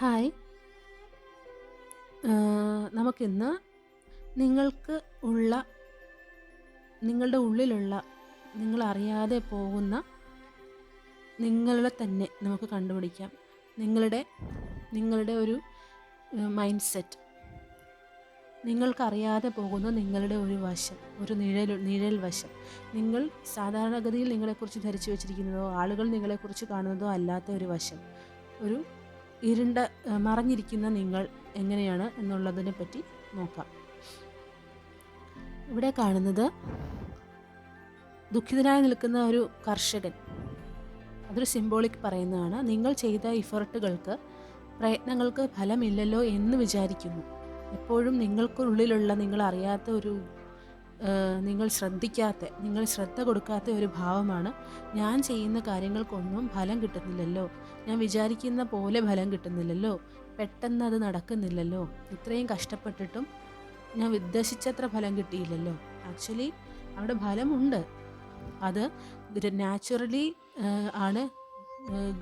Hi. നമുക്കിന്ന് നിങ്ങൾക്ക് ഉള്ള നിങ്ങളുടെ ഉള്ളിലുള്ള നിങ്ങളറിയാതെ പോകുന്ന നിങ്ങളുടെ തന്നെ നമുക്ക് കണ്ടുപിടിക്കാം. നിങ്ങളുടെ നിങ്ങളുടെ ഒരു മൈൻഡ് സെറ്റ് നിങ്ങൾക്കറിയാതെ പോകുന്ന നിങ്ങളുടെ ഒരു വശം ഒരു നിഴൽ നിഴൽ വശം. നിങ്ങൾ സാധാരണഗതിയിൽ നിങ്ങളെക്കുറിച്ച് ധരിച്ചു വെച്ചിരിക്കുന്നതോ ആളുകൾ നിങ്ങളെക്കുറിച്ച് കാണുന്നതോ അല്ലാത്ത ഒരു വശം. ഒരു ഇരുണ്ട മറഞ്ഞിരിക്കുന്ന നിങ്ങൾ എങ്ങനെയാണ് എന്നുള്ളതിനെ പറ്റി നോക്കാം. ഇവിടെ കാണുന്നത് ദുഃഖിതനായി നിൽക്കുന്ന ഒരു കർഷകൻ. അതൊരു സിംബോളിക് പറയുന്നതാണ്. നിങ്ങൾ ചെയ്ത ഇഫർട്ടുകൾക്ക് പ്രയത്നങ്ങൾക്ക് ഫലമില്ലല്ലോ എന്ന് വിചാരിക്കുന്നു. എപ്പോഴും നിങ്ങൾക്കുള്ളിലുള്ള നിങ്ങൾ അറിയാത്ത ഒരു നിങ്ങൾ ശ്രദ്ധിക്കാത്ത നിങ്ങൾ ശ്രദ്ധ കൊടുക്കാത്ത ഒരു ഭാവമാണ് ഞാൻ ചെയ്യുന്ന കാര്യങ്ങൾക്കൊന്നും ഫലം കിട്ടുന്നില്ലല്ലോ. ഞാൻ വിചാരിക്കുന്ന പോലെ ഫലം കിട്ടുന്നില്ലല്ലോ. പെട്ടെന്ന് അത് നടക്കുന്നില്ലല്ലോ. ഇത്രയും കഷ്ടപ്പെട്ടിട്ടും ഞാൻ ഉദ്ദേശിച്ചത്ര ഫലം കിട്ടിയില്ലല്ലോ. ആക്ച്വലി അവിടെ ഫലമുണ്ട്. അത് നാച്ചുറലി ആണ്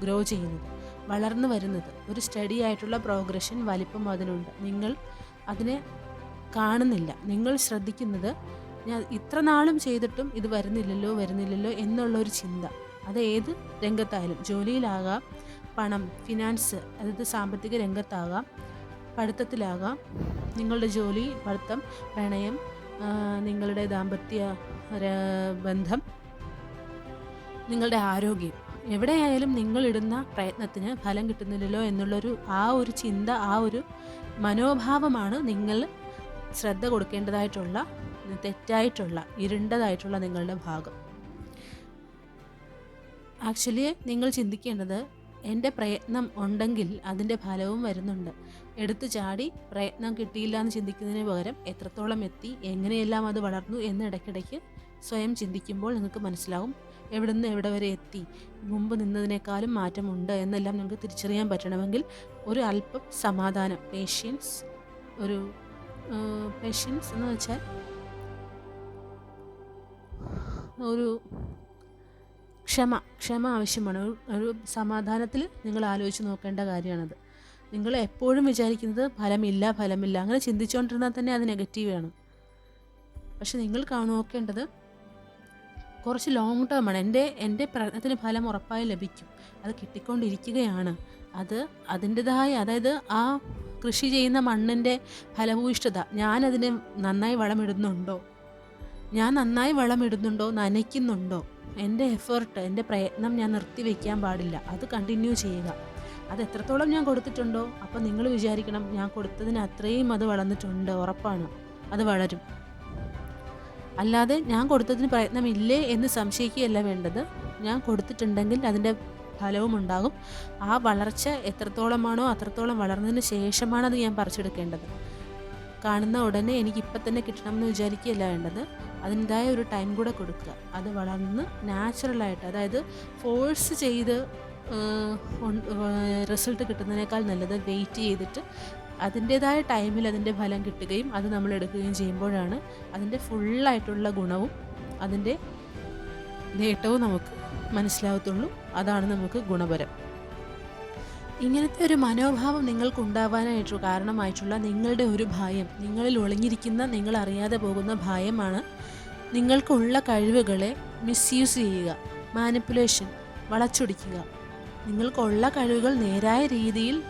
ഗ്രോ ചെയ്യുന്നത്. വളർന്നു വരുന്നത്. ഒരു സ്റ്റഡി ആയിട്ടുള്ള പ്രോഗ്രഷൻ വലിപ്പം അതിനുണ്ട് നിങ്ങൾ അതിനെ കാണുന്നില്ല. നിങ്ങൾ ശ്രദ്ധിക്കുന്നത് ഞാൻ ഇത്ര നാളും ചെയ്തിട്ടും ഇത് വരുന്നില്ലല്ലോ വരുന്നില്ലല്ലോ എന്നുള്ള ഒരു ചിന്ത. അത് ഏത് രംഗത്തായാലും. ജോലിയിലാകാം പണം ഫിനാൻസ് അതായത് സാമ്പത്തിക രംഗത്താകാം പഠിത്തത്തിലാകാം. നിങ്ങളുടെ ജോലി പഠിത്തം പ്രണയം നിങ്ങളുടെ ദാമ്പത്യ ബന്ധം നിങ്ങളുടെ ആരോഗ്യം. എവിടെയായാലും നിങ്ങളിടുന്ന പ്രയത്നത്തിന് ഫലം കിട്ടുന്നില്ലല്ലോ എന്നുള്ളൊരു ആ ഒരു ചിന്ത ആ ഒരു മനോഭാവമാണ് നിങ്ങൾ ശ്രദ്ധ കൊടുക്കേണ്ടതായിട്ടുള്ള തെറ്റായിട്ടുള്ള ഇരുണ്ടതായിട്ടുള്ള നിങ്ങളുടെ ഭാഗം. ആക്ച്വലി നിങ്ങൾ ചിന്തിക്കേണ്ടത് എന്റെ പ്രയത്നം ഉണ്ടെങ്കിൽ അതിന്റെ ഫലവും വരുന്നുണ്ട്. എടുത്തു ചാടി പ്രയത്നം കിട്ടിയില്ല എന്ന് ചിന്തിക്കുന്നതിന് പകരം എത്രത്തോളം എത്തി എങ്ങനെയെല്ലാം അത് വളർന്നു എന്ന് ഇടയ്ക്കിടയ്ക്ക് സ്വയം ചിന്തിക്കുമ്പോൾ നിങ്ങൾക്ക് മനസ്സിലാവും എവിടെ നിന്ന് എവിടെ വരെ എത്തി മുമ്പ് നിന്നതിനേക്കാളും മാറ്റമുണ്ട് എന്നെല്ലാം നിങ്ങൾക്ക് തിരിച്ചറിയാൻ പറ്റണമെങ്കിൽ ഒരു അല്പം സമാധാനം പേഷ്യൻസ് ഒരു പേഷ്യൻസ് എന്ന് വെച്ചാൽ ഒരു ക്ഷമ ക്ഷമ ആവശ്യമാണ്. ഒരു സമാധാനത്തിൽ നിങ്ങൾ ആലോചിച്ച് നോക്കേണ്ട കാര്യമാണത്. നിങ്ങൾ എപ്പോഴും വിചാരിക്കുന്നത് ഫലമില്ല ഫലമില്ല. അങ്ങനെ ചിന്തിച്ചുകൊണ്ടിരുന്നാൽ തന്നെ അത് നെഗറ്റീവാണ് പക്ഷെ നിങ്ങൾ നോക്കേണ്ടത് കുറച്ച് ലോങ് ടേം ആണ്. എന്റെ എന്റെ പ്രയത്നത്തിന് ഫലം ഉറപ്പായി ലഭിക്കും. അത് കിട്ടിക്കൊണ്ടിരിക്കുകയാണ്. അത് അതിന്റെതായ അതായത് ആ കൃഷി ചെയ്യുന്ന മണ്ണിന്റെ ഫലഭൂയിഷ്ഠത ഞാനതിന് നന്നായി വളമിടുന്നുണ്ടോ ഞാൻ നന്നായി വളമിടുന്നുണ്ടോ നനയ്ക്കുന്നുണ്ടോ? എന്റെ എഫേർട്ട് എന്റെ പ്രയത്നം ഞാൻ നിർത്തി വയ്ക്കാൻ പാടില്ല. അത് കണ്ടിന്യൂ ചെയ്യുക. അത് എത്രത്തോളം ഞാൻ കൊടുത്തിട്ടുണ്ടോ? അപ്പോൾ നിങ്ങൾ വിചാരിക്കണം ഞാൻ കൊടുത്തതിന് അത്രയും അത് വളർന്നിട്ടുണ്ട്. ഉറപ്പാണ്. അത് വളരും. അല്ലാതെ ഞാൻ കൊടുത്തതിന് പ്രയത്നമില്ലേ എന്ന് സംശയിക്കുകയല്ല വേണ്ടത്. ഞാൻ കൊടുത്തിട്ടുണ്ടെങ്കിൽ അതിന്റെ ഫലവും ഉണ്ടാകും. ആ വളർച്ച എത്രത്തോളമാണോ അത്രത്തോളം വളർന്നതിന് ശേഷമാണ് അത് ഞാൻ പറിച്ചെടുക്കേണ്ടത്. കാണുന്ന ഉടനെ എനിക്ക് ഇപ്പം തന്നെ കിട്ടണം എന്ന് വിചാരിക്കുകയല്ല വേണ്ടത്. അതിന്റെതായ ഒരു ടൈം കൂടെ കൊടുക്കുക. അത് വളർന്ന് നാച്ചുറലായിട്ട് അതായത് ഫോഴ്സ് ചെയ്ത് റിസൾട്ട് കിട്ടുന്നതിനേക്കാൾ നല്ലത് വെയിറ്റ് ചെയ്തിട്ട് അതിന്റേതായ ടൈമിൽ അതിന്റെ ഫലം കിട്ടുകയും അത് നമ്മൾ എടുക്കുകയും ചെയ്യുമ്പോഴാണ് അതിന്റെ ഫുള്ളായിട്ടുള്ള ഗുണവും അതിന്റെ നേട്ടവും നമുക്ക് മനസ്സിലാവത്തുള്ളൂ. അതാണ് നമുക്ക് ഗുണപരം. ഇങ്ങനത്തെ ഒരു മനോഭാവം നിങ്ങൾക്ക് ഉണ്ടാവാനായിട്ട് കാരണമായിട്ടുള്ള നിങ്ങളുടെ ഒരു ഭയം നിങ്ങളിൽ ഒളിഞ്ഞിരിക്കുന്ന നിങ്ങൾ അറിയാതെ പോകുന്ന ഭയമാണ് നിങ്ങൾക്കുള്ള കഴിവുകളെ മിസ്യൂസ് ചെയ്യുക മാനിപ്പുലേഷൻ വളച്ചൊടിക്കുക. നിങ്ങൾക്കുള്ള കഴിവുകൾ നേരായ രീതിയിൽ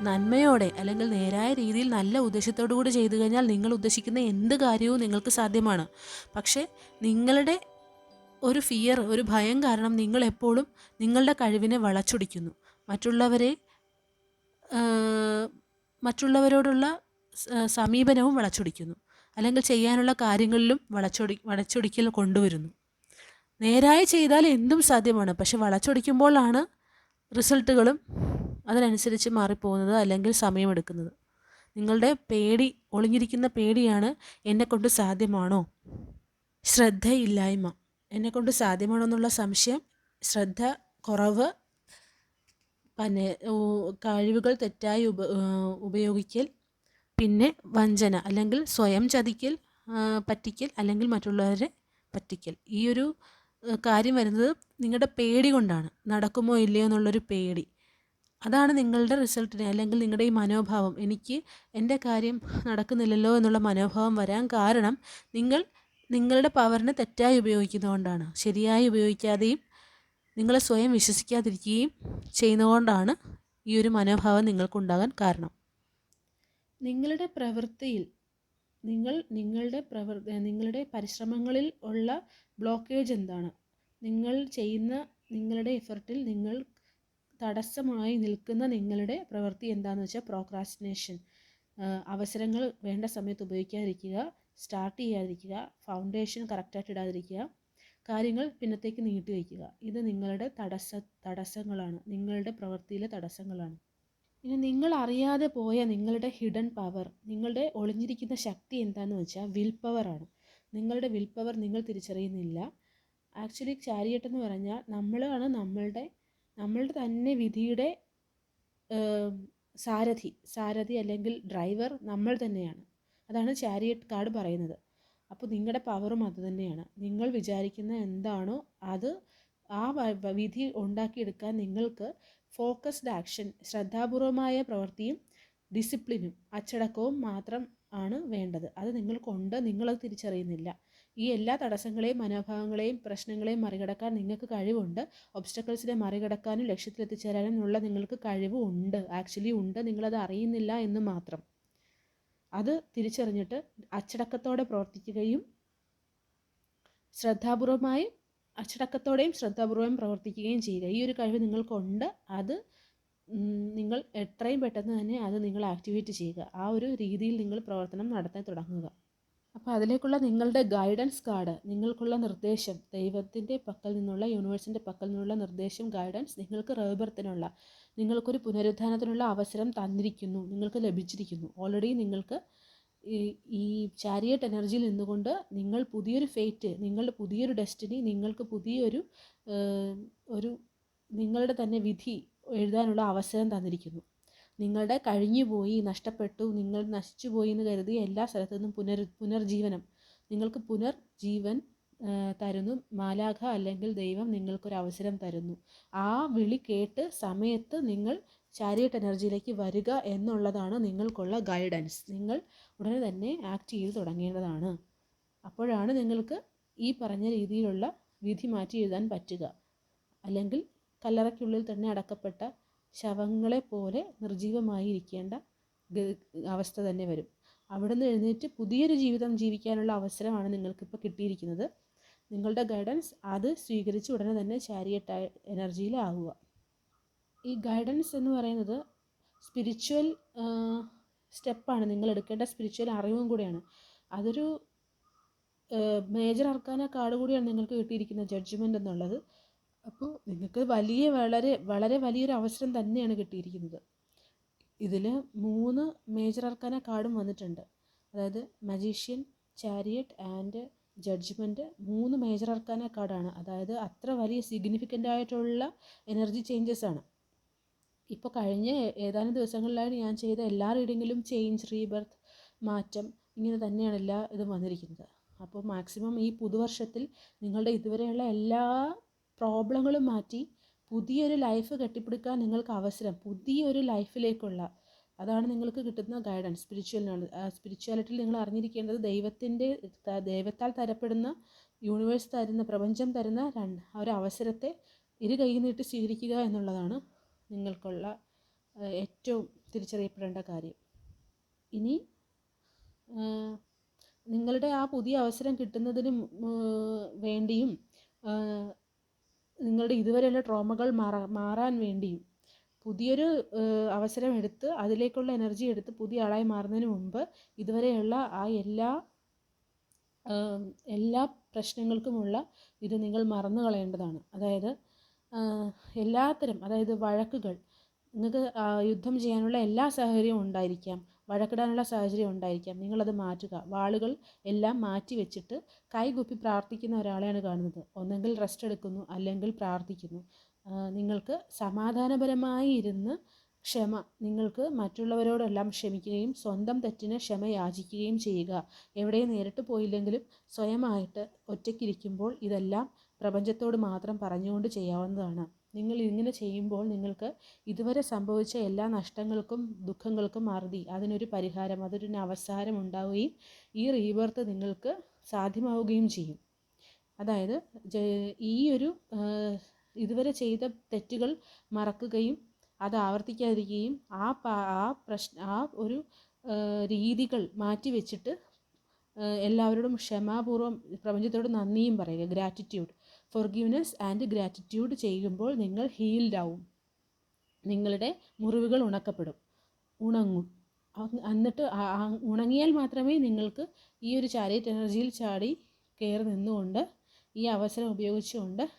നന്മയോടെ അല്ലെങ്കിൽ നേരായ രീതിയിൽ നല്ല ഉദ്ദേശത്തോടു കൂടി ചെയ്തു കഴിഞ്ഞാൽ നിങ്ങൾ ഉദ്ദേശിക്കുന്ന എന്ത് കാര്യവും നിങ്ങൾക്ക് സാധ്യമാണ്. പക്ഷേ നിങ്ങളുടെ ഒരു ഫിയർ ഒരു ഭയം കാരണം നിങ്ങൾ എപ്പോഴും നിങ്ങളുടെ കഴിവിനെ വളച്ചൊടിക്കുന്നു. മറ്റുള്ളവരെ മറ്റുള്ളവരോടുള്ള സമീപനവും വളച്ചൊടിക്കുന്നു. അല്ലെങ്കിൽ ചെയ്യാനുള്ള കാര്യങ്ങളിലും വളച്ചൊടി വളച്ചൊടിക്കൽ കൊണ്ടുവരുന്നു. നേരായി ചെയ്താൽ എന്തും സാധ്യമാണ്. പക്ഷെ വളച്ചൊടിക്കുമ്പോഴാണ് റിസൾട്ടുകളും അതിനനുസരിച്ച് മാറിപ്പോകുന്നത് അല്ലെങ്കിൽ സമയമെടുക്കുന്നത്. നിങ്ങളുടെ പേടി ഒളിഞ്ഞിരിക്കുന്ന പേടിയാണ് എന്നെക്കൊണ്ട് സാധ്യമാണോ? ശ്രദ്ധയില്ലായ്മ. എന്നെക്കൊണ്ട് സാധ്യമാണോ എന്നുള്ള സംശയം ശ്രദ്ധ കുറവ് പിന്നെ ഊ- കഴിവുകൾ തെറ്റായി ഉപ ഉപയോഗിക്കൽ പിന്നെ വഞ്ചന അല്ലെങ്കിൽ സ്വയം ചതിക്കൽ പറ്റിക്കൽ അല്ലെങ്കിൽ മറ്റുള്ളവരെ പറ്റിക്കൽ. ഈ ഒരു കാര്യം വരുന്നത് നിങ്ങളുടെ പേടി കൊണ്ടാണ്. നടക്കുമോ ഇല്ലയോ എന്നുള്ളൊരു പേടി. അതാണ് നിങ്ങളുടെ റിസൾട്ടിനെ അല്ലെങ്കിൽ നിങ്ങളുടെ ഈ മനോഭാവം. എനിക്ക് എന്റെ കാര്യം നടക്കുന്നില്ലല്ലോ എന്നുള്ള മനോഭാവം വരാൻ കാരണം നിങ്ങൾ നിങ്ങളുടെ പവറിനെ തെറ്റായി ഉപയോഗിക്കുന്നതുകൊണ്ടാണ്. ശരിയായി ഉപയോഗിക്കാതെയും നിങ്ങളെ സ്വയം വിശ്വസിക്കാതിരിക്കുകയും ചെയ്യുന്നതുകൊണ്ടാണ് ഈ ഒരു മനോഭാവം നിങ്ങൾക്കുണ്ടാകാൻ കാരണം. നിങ്ങളുടെ പ്രവൃത്തിയിൽ നിങ്ങൾ നിങ്ങളുടെ പ്രവർ നിങ്ങളുടെ പരിശ്രമങ്ങളിൽ ഉള്ള ബ്ലോക്കേജ് എന്താണ്? നിങ്ങൾ ചെയ്യുന്ന നിങ്ങളുടെ എഫർട്ടിൽ നിങ്ങൾ തടസ്സമായി നിൽക്കുന്ന നിങ്ങളുടെ പ്രവൃത്തി എന്താണെന്ന് വെച്ചാൽ പ്രോക്രാസ്റ്റിനേഷൻ അവസരങ്ങൾ വേണ്ട സമയത്ത് ഉപയോഗിക്കാതിരിക്കുക സ്റ്റാർട്ട് ചെയ്യാതിരിക്കുക ഫൗണ്ടേഷൻ കറക്റ്റായിട്ട് ഇടാതിരിക്കുക. കാര്യങ്ങൾ പിന്നത്തേക്ക് നീട്ടി വയ്ക്കുക. ഇത് നിങ്ങളുടെ തടസ്സ തടസ്സങ്ങളാണ്. നിങ്ങളുടെ പ്രവൃത്തിയിലെ തടസ്സങ്ങളാണ്. ഇനി നിങ്ങൾ അറിയാതെ പോയ നിങ്ങളുടെ ഹിഡൻ പവർ നിങ്ങളുടെ ഒളിഞ്ഞിരിക്കുന്ന ശക്തി എന്താണെന്ന് വെച്ചാൽ വിൽ പവറാണ് നിങ്ങളുടെ വിൽ പവർ നിങ്ങൾ തിരിച്ചറിയുന്നില്ല. ആക്ച്വലി ചാരിയട്ട് എന്ന് പറഞ്ഞാൽ നമ്മളാണ് നമ്മളുടെ നമ്മളുടെ തന്നെ വിധിയുടെ സാരഥി. സാരഥി അല്ലെങ്കിൽ ഡ്രൈവർ നമ്മൾ തന്നെയാണ്. അതാണ് ചാരിയറ്റ് കാർഡ് പറയുന്നത്. അപ്പോൾ നിങ്ങളുടെ പവറും അത് തന്നെയാണ്. നിങ്ങൾ വിചാരിക്കുന്ന എന്താണോ അത് ആ വിധി ഉണ്ടാക്കിയെടുക്കാൻ നിങ്ങൾക്ക് ഫോക്കസ്ഡ് ആക്ഷൻ ശ്രദ്ധാപൂർവമായ പ്രവൃത്തിയും ഡിസിപ്ലിനും അച്ചടക്കവും മാത്രം ആണ് വേണ്ടത്. അത് നിങ്ങൾക്കുണ്ട് നിങ്ങളത് തിരിച്ചറിയുന്നില്ല. ഈ എല്ലാ തടസ്സങ്ങളെയും മനോഭാവങ്ങളെയും പ്രശ്നങ്ങളെയും മറികടക്കാൻ നിങ്ങൾക്ക് കഴിവുണ്ട്. ഒബ്സ്റ്റക്കിൾസിനെ മറികടക്കാനും ലക്ഷ്യത്തിലെത്തിച്ചേരാനും ഉള്ള നിങ്ങൾക്ക് കഴിവ് ഉണ്ട് ആക്ച്വലി ഉണ്ട് നിങ്ങളത് അറിയുന്നില്ല എന്ന് മാത്രം. അത് തിരിച്ചറിഞ്ഞിട്ട് അച്ചടക്കത്തോടെ പ്രവർത്തിക്കുകയും ശ്രദ്ധാപൂർവമായി അച്ചടക്കത്തോടെയും ശ്രദ്ധാപൂർവം പ്രവർത്തിക്കുകയും ചെയ്യുക. ഈ ഒരു കഴിവ് നിങ്ങൾക്കുണ്ട്. അത് നിങ്ങൾ എത്രയും പെട്ടെന്ന് തന്നെ അത് നിങ്ങൾ ആക്ടിവേറ്റ് ചെയ്യുക. ആ ഒരു രീതിയിൽ നിങ്ങൾ പ്രവർത്തനം നടത്താൻ തുടങ്ങുക. അപ്പോൾ അതിലേക്കുള്ള നിങ്ങളുടെ ഗൈഡൻസ് കാർഡ് നിങ്ങൾക്കുള്ള നിർദ്ദേശം ദൈവത്തിന്റെ പക്കൽ നിന്നുള്ള യൂണിവേഴ്സിന്റെ പക്കൽ നിന്നുള്ള നിർദ്ദേശം ഗൈഡൻസ് നിങ്ങൾക്ക് റേബർത്തിനുള്ള നിങ്ങൾക്കൊരു പുനരുദ്ധാനത്തിനുള്ള അവസരം തന്നിരിക്കുന്നു നിങ്ങൾക്ക് ലഭിച്ചിരിക്കുന്നു. ഓൾറെഡി നിങ്ങൾക്ക് ഈ ചാരിയറ്റ് എനർജിയിൽ നിന്നുകൊണ്ട് നിങ്ങൾ പുതിയൊരു ഫേറ്റ് നിങ്ങളുടെ പുതിയൊരു ഡെസ്റ്റിനി നിങ്ങൾക്ക് പുതിയൊരു ഒരു നിങ്ങളുടെ തന്നെ വിധി എഴുതാനുള്ള അവസരം തന്നിരിക്കുന്നു. നിങ്ങളുടെ കഴിഞ്ഞുപോയി നഷ്ടപ്പെട്ടു നിങ്ങൾ നശിച്ചുപോയി എന്ന് കരുതി എല്ലാ സ്ഥലത്തു നിന്നും പുനർ പുനർജീവനം. നിങ്ങൾക്ക് പുനർജീവൻ തരുന്നു. മാലാഖ അല്ലെങ്കിൽ ദൈവം നിങ്ങൾക്കൊരു അവസരം തരുന്നു. ആ വിളി കേട്ട് സമയത്ത് നിങ്ങൾ ചാരിയറ്റ് എനർജിയിലേക്ക് വരിക എന്നുള്ളതാണ് നിങ്ങൾക്കുള്ള ഗൈഡൻസ് നിങ്ങൾ ഉടനെ തന്നെ ആക്ട് ചെയ്ത് തുടങ്ങേണ്ടതാണ്. അപ്പോഴാണ് നിങ്ങൾക്ക് ഈ പറഞ്ഞ രീതിയിലുള്ള വിധി മാറ്റി എഴുതാൻ പറ്റുക. അല്ലെങ്കിൽ കല്ലറയ്ക്കുള്ളിൽ തന്നെ അടക്കപ്പെട്ട ശവങ്ങളെ പോലെ നിർജീവമായി ഇരിക്കേണ്ട അവസ്ഥ തന്നെ വരും. അവിടെ നിന്ന് എഴുന്നേറ്റ് പുതിയൊരു ജീവിതം ജീവിക്കാനുള്ള അവസരമാണ് നിങ്ങൾക്കിപ്പോൾ കിട്ടിയിരിക്കുന്നത്. നിങ്ങളുടെ ഗൈഡൻസ് അത് സ്വീകരിച്ച് ഉടനെ തന്നെ ചാരിയറ്റ് എനർജിയിലാവുക ഈ ഗൈഡൻസ് എന്ന് പറയുന്നത് സ്പിരിച്വൽ സ്റ്റെപ്പാണ്. നിങ്ങൾ എടുക്കേണ്ട സ്പിരിച്വൽ അറിവും കൂടിയാണ്. അതൊരു മേജർ അർക്കാന കാർഡ് കൂടിയാണ് നിങ്ങൾക്ക് കിട്ടിയിരിക്കുന്ന ജഡ്ജ്മെന്റ് എന്നുള്ളത്. അപ്പോൾ നിങ്ങൾക്ക് വലിയ വളരെ വളരെ വലിയൊരു അവസരം തന്നെയാണ് കിട്ടിയിരിക്കുന്നത്. ഇതിൽ മൂന്ന് മേജർ അർക്കാന കാർഡും വന്നിട്ടുണ്ട്. അതായത് മജീഷ്യൻ ചാരിയറ്റ് ആൻഡ് ജഡ്ജ്മെന്റ് മൂന്ന് മേജർ അർക്കാന കാർഡാണ് അതായത് അത്ര വലിയ സിഗ്നിഫിക്കന്റ് ആയിട്ടുള്ള എനർജി ചേഞ്ചസ് ആണ്. ഇപ്പോൾ കഴിഞ്ഞ ഏതാനും ദിവസങ്ങളിലായിട്ട് ഞാൻ ചെയ്ത എല്ലാ റീഡിങ്ങിലും ചേഞ്ച് റീബർത്ത് മാറ്റം ഇങ്ങനെ തന്നെയാണ് എല്ലാ ഇതും വന്നിരിക്കുന്നത്. അപ്പോൾ മാക്സിമം ഈ പുതുവർഷത്തിൽ നിങ്ങളുടെ ഇതുവരെയുള്ള എല്ലാ പ്രോബ്ലങ്ങളും മാറ്റി പുതിയൊരു ലൈഫ് കെട്ടിപ്പിടിക്കാൻ നിങ്ങൾക്ക് അവസരം പുതിയൊരു ലൈഫിലേക്കുള്ള അതാണ് നിങ്ങൾക്ക് കിട്ടുന്ന ഗൈഡൻസ് സ്പിരിച്വലിനാണ് സ്പിരിച്വാലിറ്റിയിൽ നിങ്ങൾ അറിഞ്ഞിരിക്കേണ്ടത് ദൈവത്തിന്റെ ദൈവത്താൽ തരപ്പെടുന്ന യൂണിവേഴ്സ് തരുന്ന പ്രപഞ്ചം തരുന്ന രണ്ട് ഒരു അവസരത്തെ ഇരു കൈ നീട്ടി സ്വീകരിക്കുക എന്നുള്ളതാണ് നിങ്ങൾക്കുള്ള ഏറ്റവും തിരിച്ചറിയപ്പെടേണ്ട കാര്യം. ഇനി നിങ്ങളുടെ ആ പുതിയ അവസരം കിട്ടുന്നതിന് വേണ്ടിയും നിങ്ങളുടെ ഇതുവരെയുള്ള ട്രോമകൾ മാറാ മാറാൻ വേണ്ടിയും പുതിയൊരു അവസരം എടുത്ത് അതിലേക്കുള്ള എനർജി എടുത്ത് പുതിയ ആളായി മാറുന്നതിന് മുമ്പ് ഇതുവരെയുള്ള ആ എല്ലാ എല്ലാ പ്രശ്നങ്ങൾക്കുമുള്ള ഇത് നിങ്ങൾ മറന്നു കളയേണ്ടതാണ് അതായത് എല്ലാത്തരം അതായത് വഴക്കുകൾ നിങ്ങൾക്ക് യുദ്ധം ചെയ്യാനുള്ള എല്ലാ സാഹചര്യവും ഉണ്ടായിരിക്കാം. വഴക്കിടാനുള്ള സാഹചര്യം ഉണ്ടായിരിക്കാം. നിങ്ങളത് മാറ്റുക. വാളുകൾ എല്ലാം മാറ്റി വെച്ചിട്ട് കൈകുപ്പി പ്രാർത്ഥിക്കുന്ന ഒരാളെയാണ് കാണുന്നത്. ഒന്നെങ്കിൽ റെസ്റ്റ് എടുക്കുന്നു അല്ലെങ്കിൽ പ്രാർത്ഥിക്കുന്നു. നിങ്ങൾക്ക് സമാധാനപരമായി ഇരുന്ന് ക്ഷമ നിങ്ങൾക്ക് മറ്റുള്ളവരോടെല്ലാം ക്ഷമിക്കുകയും സ്വന്തം തെറ്റിന് ക്ഷമ യാചിക്കുകയും ചെയ്യുക. എവിടെയും നേരിട്ട് പോയില്ലെങ്കിലും സ്വയമായിട്ട് ഒറ്റയ്ക്കിരിക്കുമ്പോൾ ഇതെല്ലാം പ്രപഞ്ചത്തോട് മാത്രം പറഞ്ഞുകൊണ്ട് ചെയ്യാവുന്നതാണ്. നിങ്ങൾ ഇങ്ങനെ ചെയ്യുമ്പോൾ നിങ്ങൾക്ക് ഇതുവരെ സംഭവിച്ച എല്ലാ നഷ്ടങ്ങൾക്കും ദുഃഖങ്ങൾക്കും അറുതി. അതിനൊരു പരിഹാരം അതൊരു അവസാനം ഉണ്ടാവുകയും ഈ റീബർത്ത് നിങ്ങൾക്ക് സാധ്യമാവുകയും ചെയ്യും. അതായത് ഈ ഒരു ഇതുവരെ ചെയ്ത തെറ്റുകൾ മറക്കുകയും അത് ആവർത്തിക്കാതിരിക്കുകയും ആ ആ പ്രശ്ന ആ ഒരു രീതികൾ മാറ്റി വെച്ചിട്ട് എല്ലാവരോടും ക്ഷമാപൂർവം പ്രപഞ്ചത്തോട് നന്ദിയും പറയുക ഗ്രാറ്റിറ്റ്യൂഡ് ഫോർഗീവ്നെസ് ആൻഡ് ഗ്രാറ്റിറ്റ്യൂഡ് ചെയ്യുമ്പോൾ നിങ്ങൾ ഹീൽഡ് ആവും. നിങ്ങളുടെ മുറിവുകൾ ഉണക്കപ്പെടും. ഉണങ്ങും. എന്നിട്ട് ഉണങ്ങിയാൽ മാത്രമേ നിങ്ങൾക്ക് ഈ ഒരു ചാരിറ്റ് എനർജിയിൽ ചാടി കയറി നിന്നുകൊണ്ട് ഈ അവസരം ഉപയോഗിച്ചുകൊണ്ട്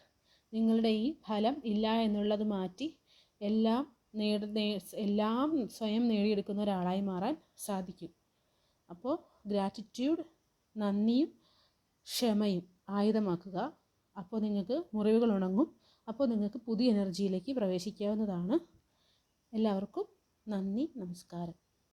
നിങ്ങളുടെ ഈ ഫലം ഇല്ല എന്നുള്ളത് മാറ്റി എല്ലാം നേട എല്ലാം സ്വയം നേടിയെടുക്കുന്ന ഒരാളായി മാറാൻ സാധിക്കും. അപ്പോൾ ഗ്രാറ്റിറ്റ്യൂഡ് നന്ദിയും ക്ഷമയും ആയുധമാക്കുക. അപ്പോൾ നിങ്ങൾക്ക് മുറിവുകൾ ഉണങ്ങും. അപ്പോൾ നിങ്ങൾക്ക് പുതിയ എനർജിയിലേക്ക് പ്രവേശിക്കാവുന്നതാണ്. എല്ലാവർക്കും നന്ദി നമസ്കാരം.